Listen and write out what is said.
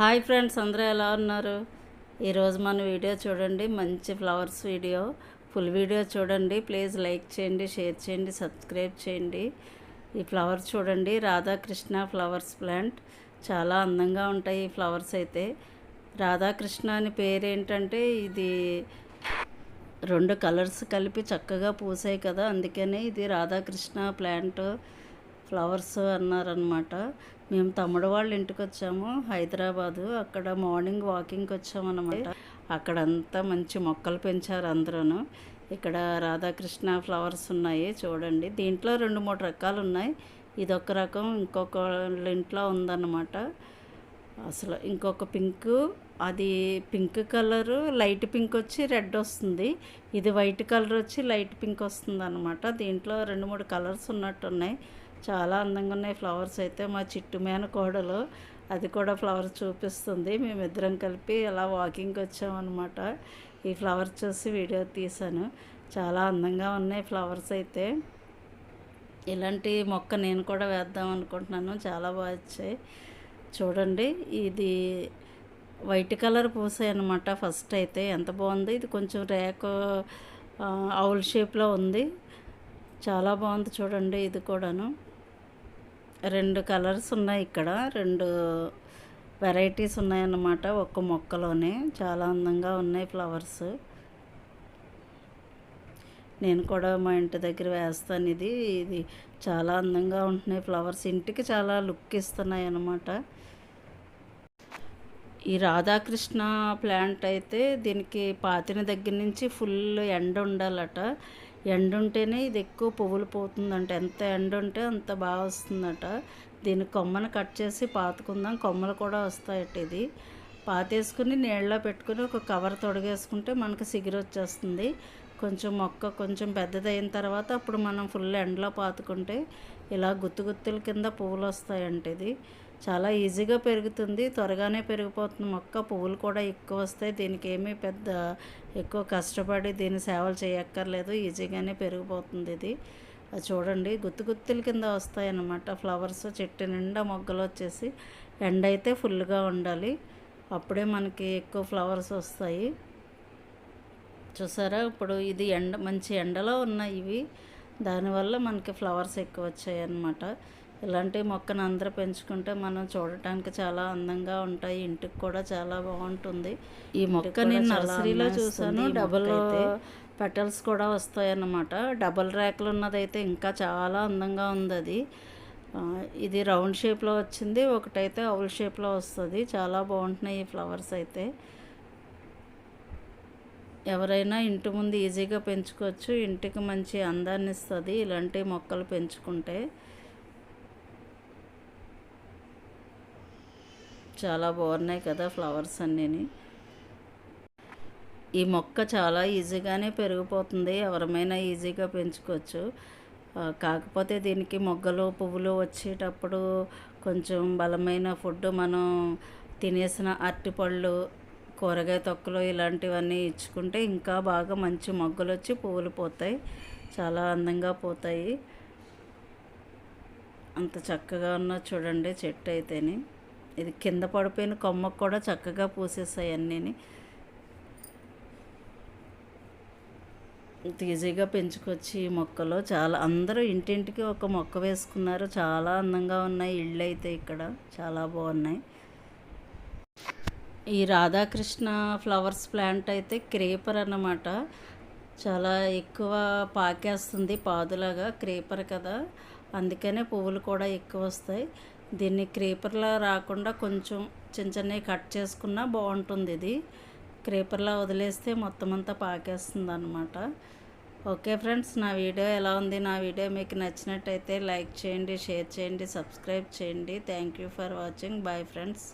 Hi friends అందరూ ఎలా ఉన్నారు? ఈరోజు మన వీడియో చూడండి మంచి ఫ్లవర్స్ వీడియో. ఫుల్ వీడియో చూడండి ప్లీజ్ లైక్ చేయండి షేర్ చేయండి సబ్స్క్రైబ్ చేయండి. ఈ ఫ్లవర్స్ చూడండి రాధాకృష్ణ ఫ్లవర్స్ ప్లాంట్. చాలా అందంగా ఉంటాయి ఈ ఫ్లవర్స్ అయితే. రాధాకృష్ణ అని పేరు ఏంటంటే ఇది రెండు కలర్స్ కలిపి చక్కగా పూసాయి కదా అందుకనే ఇది రాధాకృష్ణ ప్లాంట్. ఫ్లవర్స్ అన్నారనమాట మేము తమ్ముడు వాళ్ళ ఇంటికి వచ్చాము హైదరాబాదు. అక్కడ మార్నింగ్ వాకింగ్కి వచ్చామన్నమాట. అక్కడంతా మంచి మొక్కలు పెంచారు అందరూను. ఇక్కడ రాధాకృష్ణ ఫ్లవర్స్ ఉన్నాయి చూడండి. దీంట్లో రెండు మూడు రకాలు ఉన్నాయి ఇదొక రకం ఇంకొక ఇంట్లో ఉందన్నమాట. అసలు ఇంకొక పింక్ అది పింక్ కలరు లైట్ పింక్ వచ్చి రెడ్ వస్తుంది. ఇది వైట్ కలర్ వచ్చి లైట్ పింక్ వస్తుంది అనమాట దీంట్లో రెండు మూడు కలర్స్ ఉన్నట్టున్నాయి. చాలా అందంగా ఉన్నాయి ఫ్లవర్స్ అయితే మా చిట్టు మేన కోడలు అది కూడా ఫ్లవర్స్ చూపిస్తుంది. మేమిద్దరం కలిపి అలా వాకింగ్కి వచ్చామన్నమాట. ఈ ఫ్లవర్స్ చూసి వీడియో తీశాను. చాలా అందంగా ఉన్నాయి ఫ్లవర్స్ అయితే. ఇలాంటి మొక్క నేను కూడా వేద్దాం అనుకుంటున్నాను. చాలా బాగా వచ్చాయి. చూడండి ఇది వైట్ కలర్ పూసాయి అనమాట ఫస్ట్ అయితే. ఎంత బాగుంది. ఇది కొంచెం రేక అవుల్ షేప్లో ఉంది. చాలా బాగుంది చూడండి ఇది కూడాను. రెండు కలర్స్ ఉన్నాయి ఇక్కడ. రెండు వెరైటీస్ ఉన్నాయన్నమాట ఒక్క మొక్కలోనే. చాలా అందంగా ఉన్నాయి ఫ్లవర్స్. నేను కూడా మా ఇంటి దగ్గర వేస్తాను ఇది. ఇది చాలా అందంగా ఉంటున్నాయి ఫ్లవర్స్. ఇంటికి చాలా లుక్ ఇస్తున్నాయి అన్నమాట. ఈ రాధాకృష్ణ ప్లాంట్ అయితే దీనికి పాతిన దగ్గర నుంచి ఫుల్ ఎండ ఉండాలట. ఎండ ఉంటేనే ఇది ఎక్కువ పువ్వులు పోతుందంట. ఎంత ఎండ ఉంటే అంత బాగా వస్తుందట. దీని కొమ్మను కట్ చేసి పాతుకుందాం. కొమ్మలు కూడా వస్తాయట ఇది. పాతేసుకుని నీళ్ళలో పెట్టుకుని ఒక కవర్ తొడిగేసుకుంటే మనకు సిగిరి వచ్చేస్తుంది. కొంచెం మొక్క కొంచెం పెద్దదైన తర్వాత అప్పుడు మనం ఫుల్ ఎండలో పాతుకుంటే ఇలా గుత్తు గుత్తుల కింద పువ్వులు వస్తాయంట ఇది. చాలా ఈజీగా పెరుగుతుంది త్వరగానే పెరిగిపోతుంది. మొక్క పువ్వులు కూడా ఎక్కువ వస్తాయి. దీనికి ఏమీ పెద్ద ఎక్కువ కష్టపడి దీని సేవలు చేయక్కర్లేదు. ఈజీగానే పెరిగిపోతుంది ఇది. అది చూడండి గుత్తు గుత్తుల కింద వస్తాయి అన్నమాట ఫ్లవర్స్ చెట్టు నిండా మొగ్గలు వచ్చేసి ఎండ అయితే ఫుల్గా ఉండాలి. అప్పుడే మనకి ఎక్కువ ఫ్లవర్స్ వస్తాయి. చూసారా? ఇప్పుడు ఇది ఎండ మంచి ఎండలో ఉన్నాయి ఇవి. దానివల్ల మనకి ఫ్లవర్స్ ఎక్కువ వచ్చాయి అన్నమాట ఇలాంటి మొక్కను అందరూ పెంచుకుంటే మనం చూడటానికి చాలా అందంగా ఉంటాయి. ఇంటికి కూడా చాలా బాగుంటుంది. ఈ మొక్క నేను నర్సరీలో చూసాను డబుల్ పెటల్స్ కూడా వస్తాయి అన్నమాట డబుల్ ర్యాక్లు ఉన్నదైతే ఇంకా చాలా అందంగా ఉంది అది ఇది రౌండ్ షేప్లో వచ్చింది. ఒకటైతే అవుల్ షేప్లో వస్తుంది. చాలా బాగుంటున్నాయి ఈ ఫ్లవర్స్ అయితే. ఎవరైనా ఇంటి ముందు ఈజీగా పెంచుకోవచ్చు. ఇంటికి మంచి అందాన్ని ఇస్తుంది. ఇలాంటి మొక్కలు పెంచుకుంటే చాలా బాగున్నాయి కదా ఫ్లవర్స్ అన్నీని. ఈ మొక్క చాలా ఈజీగానే పెరిగిపోతుంది. ఎవరమైనా ఈజీగా పెంచుకోవచ్చు. కాకపోతే దీనికి మొగ్గలు పువ్వులు వచ్చేటప్పుడు కొంచెం బలమైన ఫుడ్ మనం తినేసిన అరటిపళ్ళు కూరగాయ తొక్కలు ఇలాంటివన్నీ ఇచ్చుకుంటే ఇంకా బాగా మంచి మొగ్గలు వచ్చి పువ్వులు పోతాయి. చాలా అందంగా పోతాయి. అంత చక్కగా ఉన్న చూడండి చెట్టు అయితేనే ఇది కింద పడిపోయిన కొమ్మకు కూడా చక్కగా పూసేసాయి అన్నీని. ఈజీగా పెంచుకొచ్చి ఈ మొక్కలు చాలా అందరూ ఇంటింటికి ఒక మొక్క వేసుకున్నారు. చాలా అందంగా ఉన్నాయి. ఇళ్ళు అయితే ఇక్కడ చాలా బాగున్నాయి. ఈ రాధాకృష్ణ ఫ్లవర్స్ ప్లాంట్ అయితే క్రేపర్ అన్నమాట. చాలా ఎక్కువ పాకేస్తుంది పాదులాగా క్రేపర్ కదా. అందుకనే పువ్వులు కూడా ఎక్కువ వస్తాయి. దీన్ని క్రీపర్లా రాకుండా కొంచెం చిన్న చిన్నవి కట్ చేసుకున్నా బాగుంటుంది ఇది. క్రేపర్లా వదిలేస్తే మొత్తం అంతా పాకేస్తుంది అనమాట ఓకే ఫ్రెండ్స్ నా వీడియో ఎలా ఉంది? నా వీడియో మీకు నచ్చినట్టయితే లైక్ చేయండి షేర్ చేయండి సబ్స్క్రైబ్ చేయండి. Thank you for watching. Bye friends.